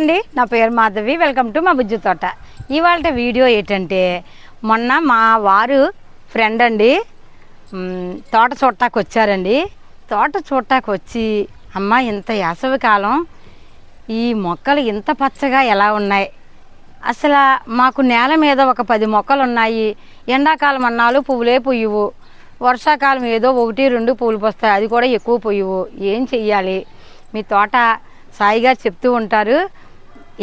అండి నా పేరు మాధవి. వెల్కమ్ టు మా బుజ్జు తోట. ఇవాళ వీడియో ఏంటంటే మొన్న మా వారు ఫ్రెండ్ అండి తోట చూడటానికి వచ్చారండి. తోట చూడటానికి వచ్చి అమ్మ ఇంత వేసవి కాలం ఈ మొక్కలు ఇంత పచ్చగా ఎలా ఉన్నాయి? అసలు మాకు నేల మీద ఒక పది మొక్కలు ఉన్నాయి. ఎండాకాలం అన్నాలు పువ్వులే పుయ్యవు. వర్షాకాలం ఏదో ఒకటి రెండు పువ్వులు పోస్తాయి. అది కూడా ఎక్కువ పుయ్యవు. ఏం చెయ్యాలి? మీ తోట సాయిగా చెప్తూ ఉంటారు.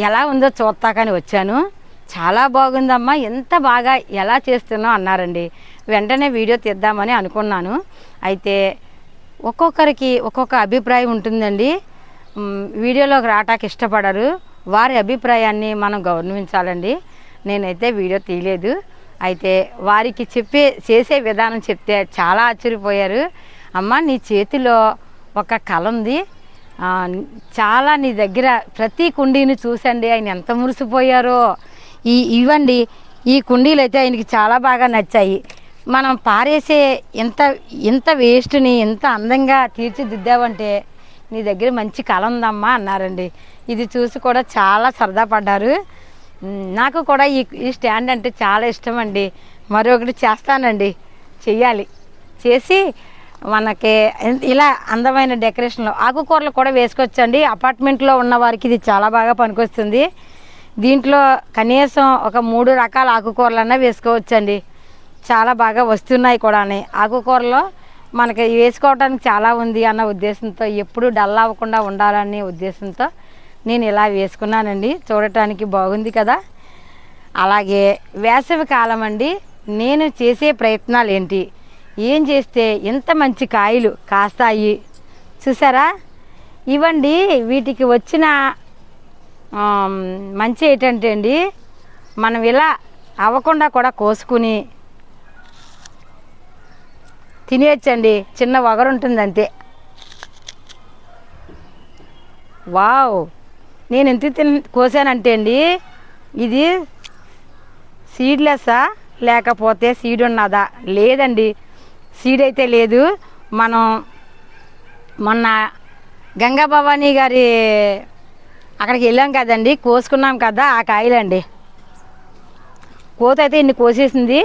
ఎలా ఉందో చూస్తాకని వచ్చాను. చాలా బాగుందమ్మా. ఎంత బాగా ఎలా చేస్తున్నావు అన్నారండి. వెంటనే వీడియో తీద్దామని అనుకున్నాను. అయితే ఒక్కొక్కరికి ఒక్కొక్క అభిప్రాయం ఉంటుందండి. వీడియోలోకి రావటానికి ఇష్టపడరు. వారి అభిప్రాయాన్ని మనం గౌరవించాలండి. నేనైతే వీడియో తీయలేదు. అయితే వారికి చెప్పే చేసే విధానం చెప్తే చాలా ఆశ్చర్యపోయారు. అమ్మ నీ చేతిలో ఒక కళ ఉంది. చాలా నీ దగ్గర ప్రతి కుండీని చూసండి. ఆయన ఎంత మురిసిపోయారో. ఈ ఇవ్వండి. ఈ కుండీలు అయితే ఆయనకి చాలా బాగా నచ్చాయి. మనం పారేసే ఇంత ఇంత వేస్ట్ని ఇంత అందంగా తీర్చిదిద్దావంటే నీ దగ్గర మంచి కళ ఉందమ్మా అన్నారండి. ఇది చూసి కూడా చాలా సరదా పడ్డారు. నాకు కూడా ఈ ఈ స్టాండ్ అంటే చాలా ఇష్టం అండి. మరొకటి చేస్తానండి. చెయ్యాలి. చేసి మనకి ఇలా అందమైన డెకరేషన్లో ఆకుకూరలు కూడా వేసుకోవచ్చండి అపార్ట్మెంట్లో ఉన్న వారికి ఇది చాలా బాగా పనికొస్తుంది. దీంట్లో కనీసం ఒక మూడు రకాల ఆకుకూరలన్నా వేసుకోవచ్చండి. చాలా బాగా వస్తున్నాయి కూడా ఆకుకూరలో మనకి వేసుకోవడానికి చాలా ఉంది అన్న ఉద్దేశంతో ఎప్పుడు డల్ అవ్వకుండా ఉండాలనే ఉద్దేశంతో నేను ఇలా వేసుకున్నానండి. చూడటానికి బాగుంది కదా. అలాగే వేసవి కాలం అండి. నేను చేసే ప్రయత్నాలు ఏంటి ఏం చేస్తే ఎంత మంచి కాయలు కాస్తాయి? చూసారా? ఇవ్వండి వీటికి వచ్చిన మంచి ఏంటంటే అండి మనం ఇలా అవ్వకుండా కూడా కోసుకుని తినేయచ్చండి. చిన్న వగరుంటుంది అంతే. వావ్! నేను ఎంత తిన్ కోసానంటే అండి ఇది సీడ్లెస్సా? లేకపోతే సీడ్ ఉన్నదా లేదండి. సీడ్ అయితే లేదు. మనం మొన్న గంగా భవానీ గారి అక్కడికి వెళ్ళాం కదండి కోసుకున్నాం కదా ఆ కాయలండి. కోత అయితే ఇన్ని కోసేసింది.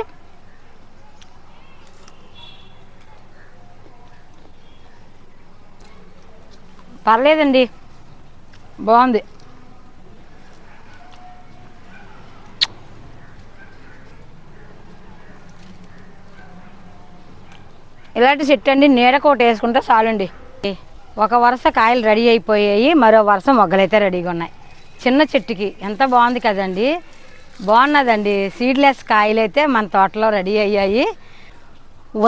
పర్లేదండి. బాగుంది. ఇలాంటి చెట్టు అండి నీడ కోట వేసుకుంటే చాలండి. ఒక వరుస కాయలు రెడీ అయిపోయాయి మరో వరుస మొగ్గలైతే రెడీగా ఉన్నాయి. చిన్న చెట్టుకి ఎంత బాగుంది కదండి. బాగున్నదండి సీడ్లెస్ కాయలు అయితే మన తోటలో రెడీ అయ్యాయి.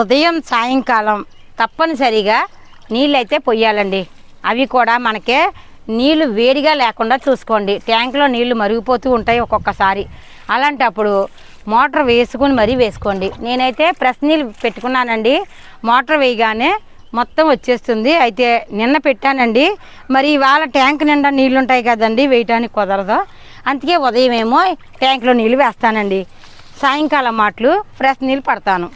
ఉదయం సాయంకాలం తప్పనిసరిగా నీళ్ళు అయితే పొయ్యాలండి. అవి కూడా మనకే నీళ్ళు వేడిగా లేకుండా చూసుకోండి. ట్యాంక్లో నీళ్ళు మరిగిపోతూ ఉంటాయి ఒక్కొక్కసారి. అలాంటప్పుడు మోటార్ వేసుకొని మరీ వేసుకోండి. నేనైతే ప్రెస్ నీళ్ళు పెట్టుకున్నానండి. మోటార్ వేయగానే మొత్తం వచ్చేస్తుంది. అయితే నిన్న పెట్టానండి. మరి ఇవాళ ట్యాంక్ నిండా నీళ్ళు ఉంటాయి కదండి వేయటానికి కుదరదు. అందుకే ఉదయం ఏమో ట్యాంక్లో నీళ్ళు వేస్తానండి. సాయంకాలం మాటలు ఫ్రెష్ నీళ్ళు పడతాను.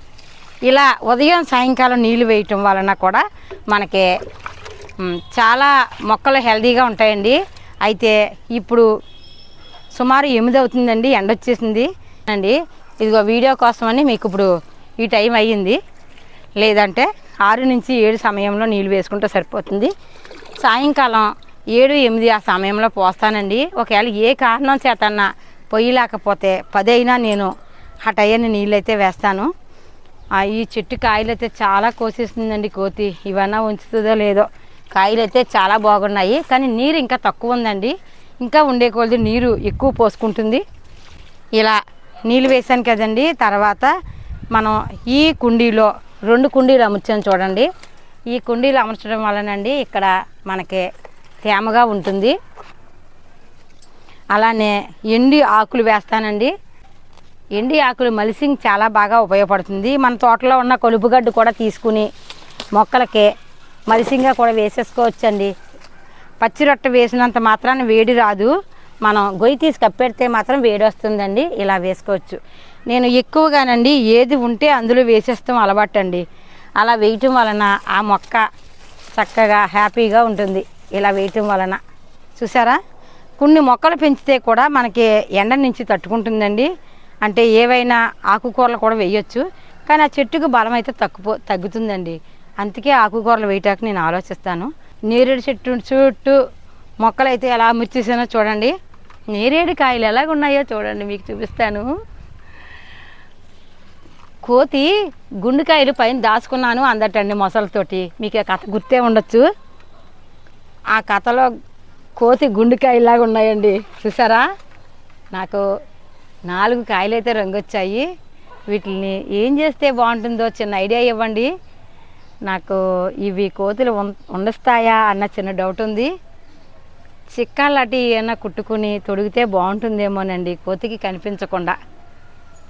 ఇలా ఉదయం సాయంకాలం నీళ్ళు వేయటం వలన కూడా మనకి చాలా మొక్కలు హెల్తీగా ఉంటాయండి. అయితే ఇప్పుడు సుమారు ఎనిమిది అవుతుందండి ఎండ వచ్చేసింది అండి. ఇదిగో వీడియో కోసమని మీకు ఇప్పుడు ఈ టైం అయ్యింది. లేదంటే ఆరు నుంచి ఏడు సమయంలో నీళ్ళు వేసుకుంటే సరిపోతుంది. సాయంకాలం ఏడు ఎనిమిది ఆ సమయంలో పోస్తానండి. ఒకవేళ ఏ కారణం చేతన్నా పొయ్యి లేకపోతే పది నేను ఆ టైంని నీళ్ళు అయితే వేస్తాను ఈ చెట్టు కాయలు అయితే చాలా కోసేస్తుందండి కోతి. ఇవన్నా ఉంచుతుందో లేదో. కాయలు అయితే చాలా బాగున్నాయి. కానీ నీరు ఇంకా తక్కువ ఉందండి. ఇంకా ఉండే కొలది నీరు ఎక్కువ పోసుకుంటుంది. ఇలా నీళ్ళు వేసాను కదండి. తర్వాత మనం ఈ కుండీలో రెండు కుండీలు అమర్చాను చూడండి. ఈ కుండీలు అమర్చడం వలనండి ఇక్కడ మనకి తేమగా ఉంటుంది. అలానే ఎండి ఆకులు వేస్తానండి. ఎండి ఆకులు మలిసింగ్ చాలా బాగా ఉపయోగపడుతుంది. మన తోటలో ఉన్న కొలుపుగడ్డు కూడా తీసుకుని మొక్కలకి మలిసింగా కూడా వేసేసుకోవచ్చండి. పచ్చి రొట్టె వేసినంత మాత్రాన వేడి రాదు. మనం గొయ్యి తీసి కప్పెడితే మాత్రం వేడి వస్తుందండి ఇలా వేసుకోవచ్చు. నేను ఎక్కువగానండి ఏది ఉంటే అందులో వేసేస్తాం అలవాటండి. అలా వేయటం వలన ఆ మొక్క చక్కగా హ్యాపీగా ఉంటుంది. ఇలా వేయటం వలన. చూసారా? కొన్ని మొక్కలు పెంచితే కూడా మనకి ఎండ నుంచి తట్టుకుంటుందండి. అంటే ఏవైనా ఆకుకూరలు కూడా వేయొచ్చు. కానీ ఆ చెట్టుకు బలం అయితే తక్కువ తగ్గుతుందండి. అందుకే ఆకుకూరలు వేయటానికి నేను ఆలోచిస్తాను. నేరేడు చెట్టు చుట్టూ మొక్కలు అయితే ఎలా ముచ్చేసానో చూడండి. నేరేడు కాయలు ఎలాగున్నాయో చూడండి మీకు చూపిస్తాను. కోతి గుండెకాయలు పైన దాచుకున్నాను అందటండి మొసలతోటి. మీకు ఆ కథ గుర్తే ఉండొచ్చు. ఆ కథలో కోతి గుండెకాయలాగా ఉన్నాయండి చూసారా? నాకు నాలుగు కాయలు అయితే రంగు వచ్చాయి వీటిని ఏం చేస్తే బాగుంటుందో చిన్న ఐడియా ఇవ్వండి. నాకు ఇవి కోతులు ఉం- ఉండస్తాయా అన్న చిన్న డౌట్ ఉంది. చిక్కాలు అటు ఏమైనా కుట్టుకుని తొడిగితే బాగుంటుందేమోనండి కోతికి కనిపించకుండా.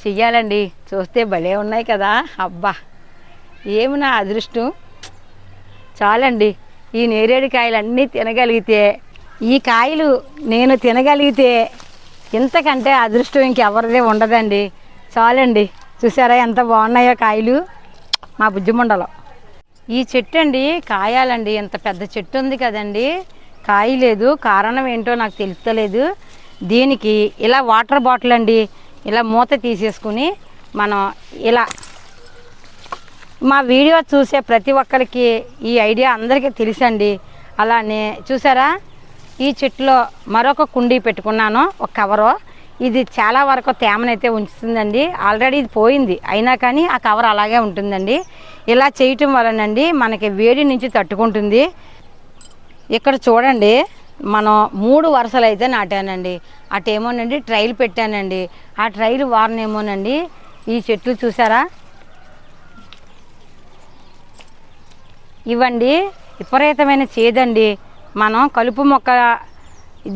చెయ్యాలండి చూస్తే భలే ఉన్నాయి కదా అబ్బా. ఏమి నా అదృష్టం? చాలండి ఈ నేరేడు కాయలు అన్నీ తినగలిగితే ఈ కాయలు నేను తినగలిగితే ఇంతకంటే అదృష్టం ఇంకెవరిదే ఉండదండి. చాలండి చూసారా ఎంత బాగున్నాయో కాయలు? మా బుజ్జిమండలో ఈ చెట్టు అండి కాయాలండి ఇంత పెద్ద చెట్టు ఉంది కదండి. కాయ లేదు కారణం ఏంటో నాకు తెలుస్తలేదు. దీనికి ఇలా వాటర్ బాటిల్ అండి. ఇలా మూత తీసేసుకుని మనం ఇలా మా వీడియో చూసే ప్రతి ఒక్కరికి ఈ ఐడియా అందరికీ తెలుసండి. అలానే చూసారా? ఈ చెట్టులో మరొక కుండీ పెట్టుకున్నాను ఒక కవరు. ఇది చాలా వరకు తేమనైతే ఉంచుతుందండి. ఆల్రెడీ ఇది పోయింది. అయినా కానీ ఆ కవర్ అలాగే ఉంటుందండి. ఇలా చేయటం వలనండి మనకి వేడి నుంచి తట్టుకుంటుంది. ఇక్కడ చూడండి మనం మూడు వరుసలు అయితే నాటానండి. అటేమోనండి ట్రైల్ పెట్టానండి. ఆ ట్రైల్ వారనేమోనండి ఈ చెట్లు చూసారా? ఇవ్వండి విపరీతమైన చేదండి. మనం కలుపు మొక్క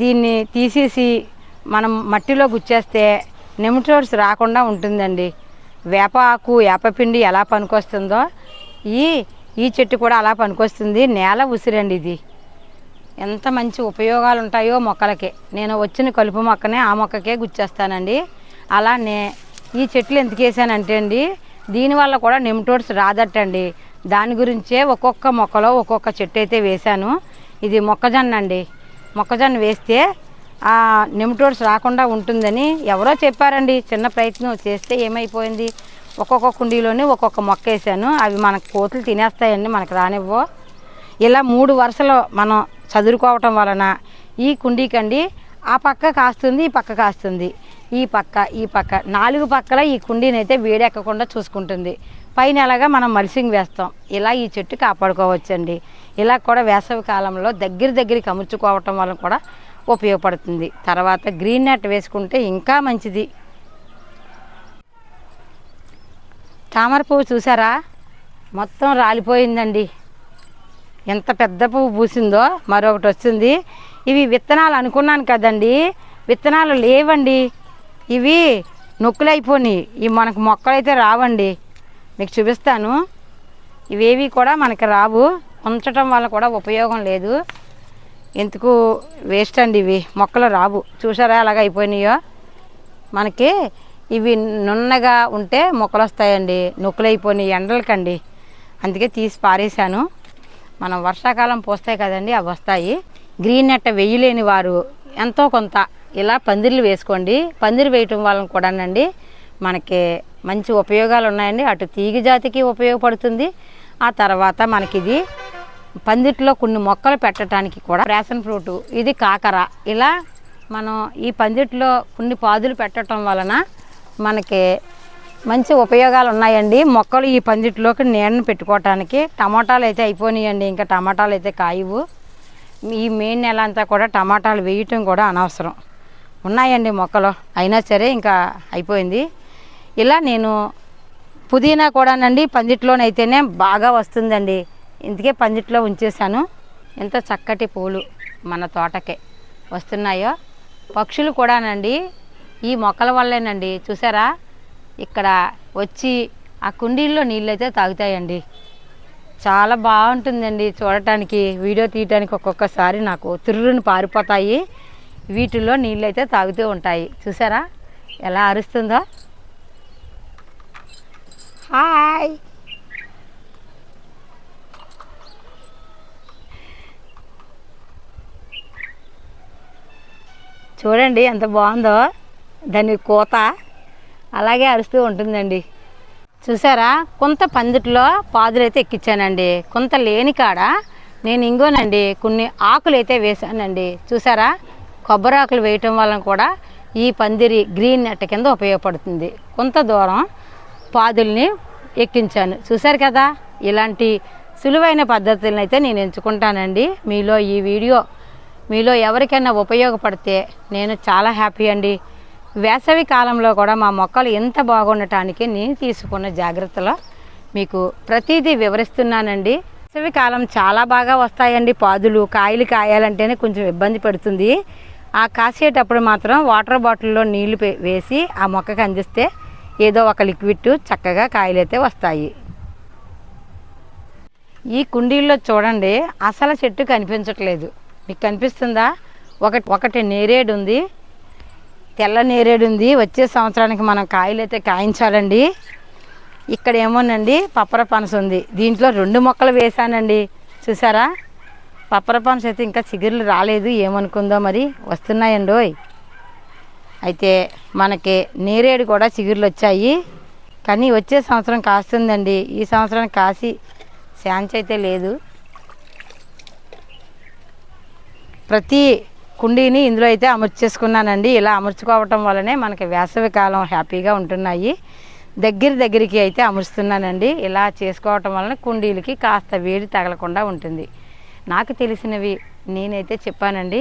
దీన్ని తీసేసి మనం మట్టిలో గుచ్చేస్తే నెమటోడ్స్ రాకుండా ఉంటుందండి. వేప ఆకు వేపపిండి ఎలా పనికొస్తుందో ఈ ఈ చెట్టు కూడా అలా పనికొస్తుంది. నేల ఉసిరండి ఇది. ఎంత మంచి ఉపయోగాలు ఉంటాయో మొక్కలకి. నేను వచ్చిన కలుపు మొక్కనే ఆ మొక్కకే గుచ్చేస్తానండి. అలానే ఈ చెట్లు ఎందుకు వేసానంటే అండి దీనివల్ల కూడా నెమ్టోడ్స్ రాదట్టండి. దాని గురించే ఒక్కొక్క మొక్కలో ఒక్కొక్క చెట్టు అయితే వేశాను. ఇది మొక్కజొన్న అండి మొక్కజొన్న వేస్తే ఆ నెమ్టోడ్స్ రాకుండా ఉంటుందని ఎవరో చెప్పారండి. చిన్న ప్రయత్నం చేస్తే ఏమైపోయింది? ఒక్కొక్క కుండీలోనే ఒక్కొక్క మొక్క వేసాను అవి మనకు కోతులు తినేస్తాయండి మనకు రానివ్వో. ఇలా మూడు వరుసలు మనం చదువుకోవటం వలన ఈ కుండీకండి ఆ పక్క కాస్తుంది ఈ పక్క కాస్తుంది. ఈ పక్క ఈ పక్క. నాలుగు పక్కల ఈ కుండీని అయితే వేడెక్కకుండా చూసుకుంటుంది. పైన ఎలాగా మనం మల్సింగ్ వేస్తాం. ఇలా ఈ చెట్టు కాపాడుకోవచ్చండి. ఇలా కూడా వేసవి కాలంలో దగ్గర దగ్గరికి అమర్చుకోవటం వల్ల కూడా ఉపయోగపడుతుంది. తర్వాత గ్రీన్ నెట్ వేసుకుంటే ఇంకా మంచిది. తామర పువ్వు చూసారా? మొత్తం రాలిపోయిందండి. ఎంత పెద్ద పువ్వు పూసిందో మరొకటి వచ్చింది. ఇవి విత్తనాలు అనుకున్నాను కదండి. విత్తనాలు లేవండి. ఇవి నొక్కులైపోయినాయి ఇవి మనకు మొక్కలైతే రావండి. మీకు చూపిస్తాను. ఇవేవి కూడా మనకి రావు. ఉంచటం వల్ల కూడా ఉపయోగం లేదు. ఎందుకు వేస్ట్ అండి ఇవి? మొక్కలు రావు. చూసారా ఎలాగ అయిపోయినాయో? మనకి ఇవి నున్నగా ఉంటే మొక్కలు వస్తాయండి. నొక్కులైపోయినాయి ఎండలకండి. అందుకే తీసి పారేశాను. మనం వర్షాకాలం పోస్తాయి కదండి అవి వస్తాయి. గ్రీన్ నెట్ వేయలేని వారు ఎంతో కొంత ఇలా పందిర్లు వేసుకోండి. పందిరి వేయటం వలన కూడానండి మనకి మంచి ఉపయోగాలు ఉన్నాయండి. అటు తీగ జాతికి ఉపయోగపడుతుంది. ఆ తర్వాత మనకి ఇది పందిట్లో కొన్ని మొక్కలు పెట్టడానికి కూడా రేషన్ ఫ్రూట్ ఇది కాకర. ఇలా మనం ఈ పందిట్లో కొన్ని పాదులు పెట్టడం వలన మనకి మంచి ఉపయోగాలు ఉన్నాయండి మొక్కలు ఈ పందిట్లోకి నీడను పెట్టుకోవటానికి. టమాటాలు అయితే అయిపోయినాయండి ఇంకా టమాటాలు అయితే కాయవు. ఈ మే నెల అంతా కూడా టమాటాలు వేయటం కూడా అనవసరం. ఉన్నాయండి మొక్కలు. అయినా సరే ఇంకా అయిపోయింది. ఇలా నేను పుదీనా కూడానండి పందిట్లోనైతేనే బాగా వస్తుందండి. ఇందుకే పందిట్లో ఉంచేసాను ఎంత చక్కటి పూలు మన తోటకే వస్తున్నాయో. పక్షులు కూడానండి. ఈ మొక్కల వల్లేనండి. చూసారా? ఇక్కడ వచ్చి ఆ కుండీల్లో నీళ్ళైతే తాగుతాయండి. చాలా బాగుంటుందండి చూడటానికి వీడియో తీయటానికి ఒక్కొక్కసారి నాకు తిర్రుని పారిపోతాయి. వీటిల్లో నీళ్ళైతే తాగుతూ ఉంటాయి. చూసారా? ఎలా అరుస్తుందో. హాయ్. చూడండి ఎంత బాగుందో. దాని కోత. అలాగే అరుస్తూ ఉంటుందండి. చూసారా? కొంత పందిట్లో పాదులైతే ఎక్కించానండి కొంత లేని కాడ నేను ఇంగోనండి కొన్ని ఆకులు అయితే వేసానండి చూసారా? కొబ్బరి ఆకులు వేయటం వలన కూడా ఈ పందిరి గ్రీన్ నెట్ కింద ఉపయోగపడుతుంది. కొంత దూరం పాదుల్ని ఎక్కించాను. చూసారు కదా? ఇలాంటి సులువైన పద్ధతులను అయితే నేను ఎంచుకుంటానండి. మీలో ఈ వీడియో మీలో ఎవరికైనా ఉపయోగపడితే నేను చాలా హ్యాపీ అండి. వేసవి కాలంలో కూడా మా మొక్కలు ఎంత బాగుండటానికి నేను తీసుకున్న జాగ్రత్తలో మీకు ప్రతిదీ వివరిస్తున్నానండి. వేసవి కాలం చాలా బాగా వస్తాయండి. పాదులు కాయలు కాయాలంటేనే కొంచెం ఇబ్బంది పడుతుంది. ఆ కాసేటప్పుడు మాత్రం వాటర్ బాటిల్లో నీళ్ళు వేసి ఆ మొక్కకి అందిస్తే ఏదో ఒక లిక్విడ్ చక్కగా కాయలైతే వస్తాయి. ఈ కుండీల్లో చూడండి అసలు చెట్టు కనిపించట్లేదు. మీకు కనిపిస్తుందా? ఒకటి ఒకటి నేరేడు ఉంది తెల్ల నేరేడు ఉంది. వచ్చే సంవత్సరానికి మనం కాయలు అయితే కాయించాలండి. ఇక్కడ ఏమోనండి పప్పర పనస ఉంది. దీంట్లో రెండు మొక్కలు వేసానండి చూసారా? పప్పర పనస అయితే ఇంకా చిగుర్లు రాలేదు. ఏమనుకుందో మరి వస్తున్నాయండి ఓయ్. అయితే మనకి నేరేడు కూడా చిగుర్లు వచ్చాయి. కానీ వచ్చే సంవత్సరం కాస్తుందండి. ఈ సంవత్సరం కాసి ఛాన్స్ అయితే లేదు. ప్రతి కుండీని ఇందులో అయితే అమర్చేసుకున్నానండి. ఇలా అమర్చుకోవటం వల్లనే మనకి వేసవి కాలం హ్యాపీగా ఉంటున్నాయి. దగ్గర దగ్గరికి అయితే అమర్చుతున్నానండి ఇలా చేసుకోవటం వలన కుండీలకి కాస్త వేడి తగలకుండా ఉంటుంది. నాకు తెలిసినవి నేనైతే చెప్పానండి.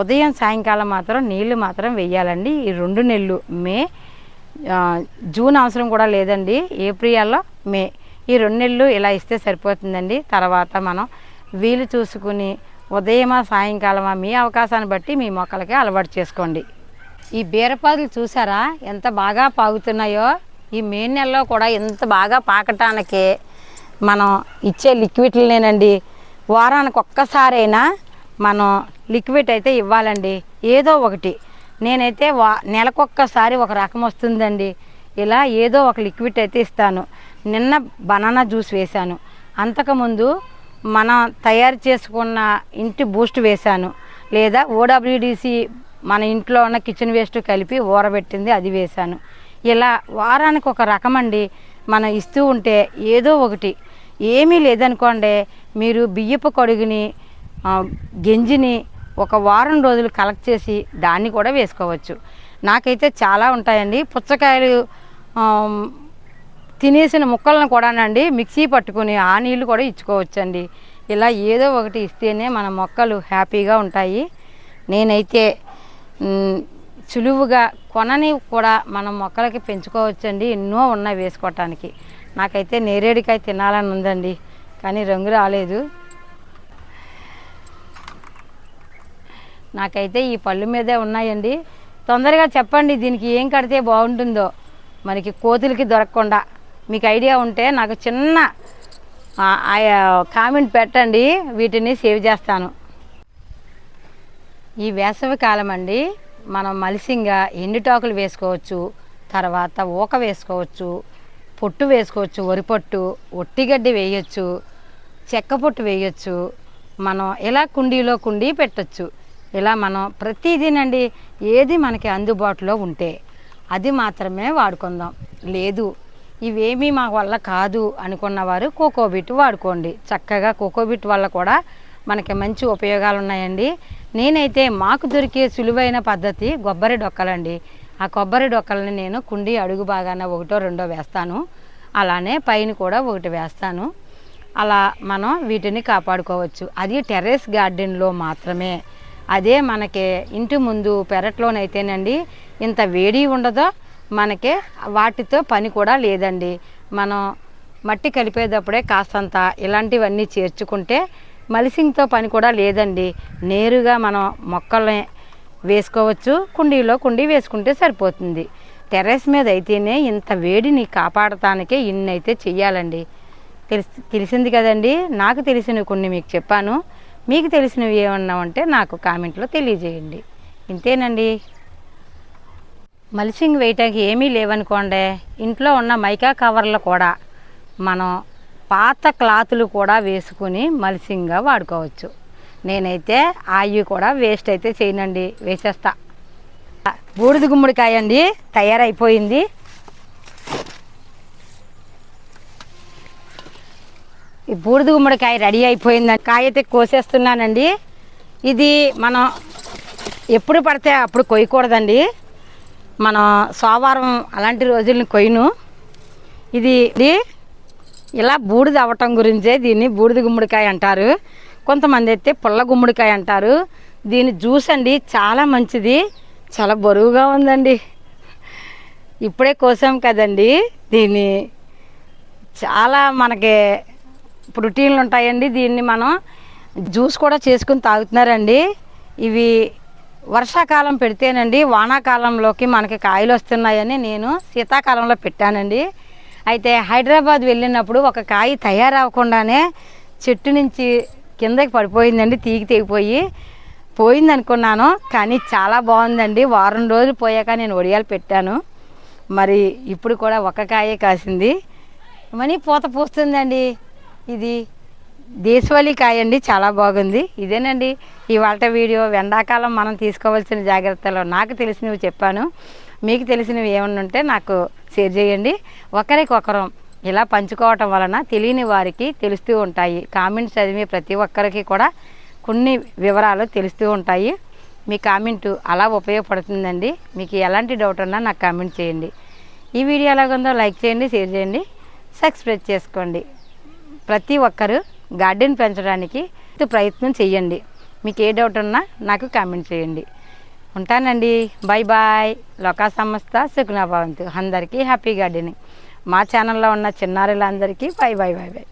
ఉదయం సాయంకాలం మాత్రం నీళ్ళు మాత్రం వెయ్యాలండి. ఈ రెండు నెలలు మే జూన్ అవసరం కూడా లేదండి. ఏప్రిల్లో మే. ఈ రెండు నెలలు ఇలా ఇస్తే సరిపోతుందండి. తర్వాత మనం వీలు చూసుకుని ఉదయమా సాయంకాలమా మీ అవకాశాన్ని బట్టి మీ మొక్కలకి అలవాటు చేసుకోండి. ఈ బీరపాదులు చూసారా? ఎంత బాగా పాగుతున్నాయో. ఈ మే నెలలో కూడా ఎంత బాగా పాకటానికి మనం ఇచ్చే లిక్విడ్లనేనండి. వారానికి ఒక్కసారైనా మనం లిక్విడ్ అయితే ఇవ్వాలండి. ఏదో ఒకటి. నేనైతే వా నెలకొక్కసారి ఒక రకం వస్తుందండి. ఇలా ఏదో ఒక లిక్విడ్ అయితే ఇస్తాను. నిన్న బనానా జ్యూస్ వేశాను. అంతకుముందు మనం తయారు చేసుకున్న ఇంటి బూస్ట్ వేశాను. లేదా ఓడబ్ల్యూడిసి మన ఇంట్లో ఉన్న కిచెన్ వేస్ట్ కలిపి ఊరబెట్టింది అది వేశాను. ఇలా వారానికి ఒక రకం అండి మనం ఇస్తూ ఉంటే ఏదో ఒకటి. ఏమీ లేదనుకోండి మీరు బియ్యపు కడుగుని ఆ, గెంజిని ఒక వారం రోజులు కలెక్ట్ చేసి దాన్ని కూడా వేసుకోవచ్చు. నాకైతే చాలా ఉంటాయండి. పుచ్చకాయలు తినేసిన ముక్కలను కూడానండి మిక్సీ పట్టుకుని ఆ నీళ్ళు కూడా ఇచ్చుకోవచ్చండి. ఇలా ఏదో ఒకటి ఇస్తేనే మన మొక్కలు హ్యాపీగా ఉంటాయి. నేనైతే సులువుగా కొనని కూడా మనం మొక్కలకి పెంచుకోవచ్చండి. ఎన్నో ఉన్నాయి వేసుకోవటానికి. నాకైతే నేరేడికాయ తినాలని ఉందండి కానీ రంగు రాలేదు. నాకైతే ఈ పళ్ళు మీదే ఉన్నాయండి. తొందరగా చెప్పండి దీనికి ఏం కడితే బాగుంటుందో. మనకి కోతులకి దొరకకుండా. మీకు ఐడియా ఉంటే నాకు చిన్న కామెంట్ పెట్టండి. వీటిని సేవ్ చేస్తాను. ఈ వేసవి కాలం అండి మనం మలిసింగా ఎండుటాకులు వేసుకోవచ్చు తర్వాత ఊక వేసుకోవచ్చు పొట్టు వేసుకోవచ్చు వరి పొట్టు ఒట్టిగడ్డి వేయచ్చు చెక్క పొట్టు వేయచ్చు మనం ఇలా కుండీలో కుండీ పెట్టచ్చు. ఇలా మనం ప్రతిదీనండి ఏది మనకి అందుబాటులో ఉంటే అది మాత్రమే వాడుకుందాం. లేదు ఇవేమీ మా వల్ల కాదు అనుకున్నవారు కోకోబిట్ వాడుకోండి. చక్కగా కోకోబిట్ వల్ల కూడా మనకి మంచి ఉపయోగాలు ఉన్నాయండి నేనైతే మాకు దొరికే సులువైన పద్ధతి కొబ్బరి డొక్కలండి. ఆ కొబ్బరి డొక్కలని నేను కుండి అడుగు బాగాన ఒకటో రెండో వేస్తాను. అలానే పైన కూడా ఒకటి వేస్తాను. అలా మనం వీటిని కాపాడుకోవచ్చు. అది టెర్రస్ గార్డెన్లో మాత్రమే. అదే మనకి ఇంటి ముందు పెరట్లోనైతేనండి ఇంత వేడి ఉండదో మనకి వాటితో పని కూడా లేదండి. మనం మట్టి కలిపేటప్పుడే కాస్తంత ఇలాంటివన్నీ చేర్చుకుంటే మలిసింగ్తో పని కూడా లేదండి. నేరుగా మనం మొక్కల్ని వేసుకోవచ్చు కుండీలో కుండీ వేసుకుంటే సరిపోతుంది. టెర్రస్ మీద అయితేనే ఇంత వేడిని కాపాడటానికే ఇన్ని అయితే చెయ్యాలండి. తెలిసి తెలిసింది కదండి? నాకు తెలిసినవి కొన్ని మీకు చెప్పాను. మీకు తెలిసినవి ఏమన్నా ఉంటే నాకు కామెంట్లో తెలియజేయండి. ఇంతేనండి. మల్చింగ్ వేయటానికి ఏమీ లేవనుకోండి. ఇంట్లో ఉన్న మైకా కవర్లు కూడా మనం పాత క్లాతులు కూడా వేసుకుని మల్చింగ్గా వాడుకోవచ్చు. నేనైతే అవి కూడా వేస్ట్ అయితే చేయనండి. వేసేస్తా. బూడిద గుమ్మడికాయ అండి. తయారైపోయింది. ఈ బూడిద గుమ్మడికాయ రెడీ అయిపోయిందండి కాయ అయితే కోసేస్తున్నానండి. ఇది మనం ఎప్పుడు పడితే అప్పుడు కొయ్యకూడదండి. మనం సోమవారం అలాంటి రోజుల్ని కొయ్యను. ఇది ఇది ఇలా బూడిద అవ్వటం గురించే దీన్ని బూడిద గుమ్మడికాయ అంటారు. కొంతమంది అయితే పుల్ల గుమ్మడికాయ అంటారు. దీని జ్యూస్ అండి చాలా మంచిది. చాలా బరువుగా ఉందండి. ఇప్పుడే కోసాం కదండి. దీన్ని చాలా మనకి ప్రోటీన్లు ఉంటాయండి దీన్ని మనం. జ్యూస్ కూడా చేసుకుని తాగుతున్నారండి. ఇవి వర్షాకాలం పెడితేనండి వానాకాలంలోకి మనకి కాయలు వస్తున్నాయని నేను శీతాకాలంలో పెట్టానండి. అయితే హైదరాబాద్ వెళ్ళినప్పుడు ఒక కాయ తయారవ్వకుండానే చెట్టు నుంచి కిందకి పడిపోయిందండి తీగి తెగిపోయి. పోయింది అనుకున్నాను కానీ చాలా బాగుందండి. వారం రోజులు పోయాక నేను ఒడియాలు పెట్టాను. మరి ఇప్పుడు కూడా ఒక కాయే కాసింది. మనీ పూత పూస్తుందండి. ఇది దేశవాళీ కాయ అండి చాలా బాగుంది. ఇదేనండి ఇవాళ వీడియో ఎండాకాలం మనం తీసుకోవాల్సిన జాగ్రత్తలు నాకు తెలిసినవి చెప్పాను. మీకు తెలిసినవి ఏమన్నా ఉంటే నాకు షేర్ చేయండి. ఒకరికొకరం ఇలా పంచుకోవటం వలన తెలియని వారికి తెలుస్తూ ఉంటాయి. కామెంట్స్ చదివే ప్రతి ఒక్కరికి కూడా కొన్ని వివరాలు తెలుస్తూ ఉంటాయి. మీ కామెంటు అలా ఉపయోగపడుతుందండి. మీకు ఎలాంటి డౌట్ ఉన్నా నాకు కామెంట్ చేయండి. ఈ వీడియో ఎలాగుందో లైక్ చేయండి షేర్ చేయండి సబ్స్క్రైబ్ చేసుకోండి. ప్రతి ఒక్కరు గార్డెన్ పెంచడానికి ప్రయత్నం చేయండి. మీకు ఏ డౌట్ ఉన్నా నాకు కామెంట్ చేయండి. ఉంటానండి. Bye bye. లోకా సంస్థ సుఖనాభవంతు అందరికీ హ్యాపీ గార్డెనింగ్. మా ఛానల్లో ఉన్న చిన్నారులందరికీ బాయ్ బాయ్ బాయ్ బాయ్